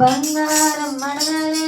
బంగారం అడగలే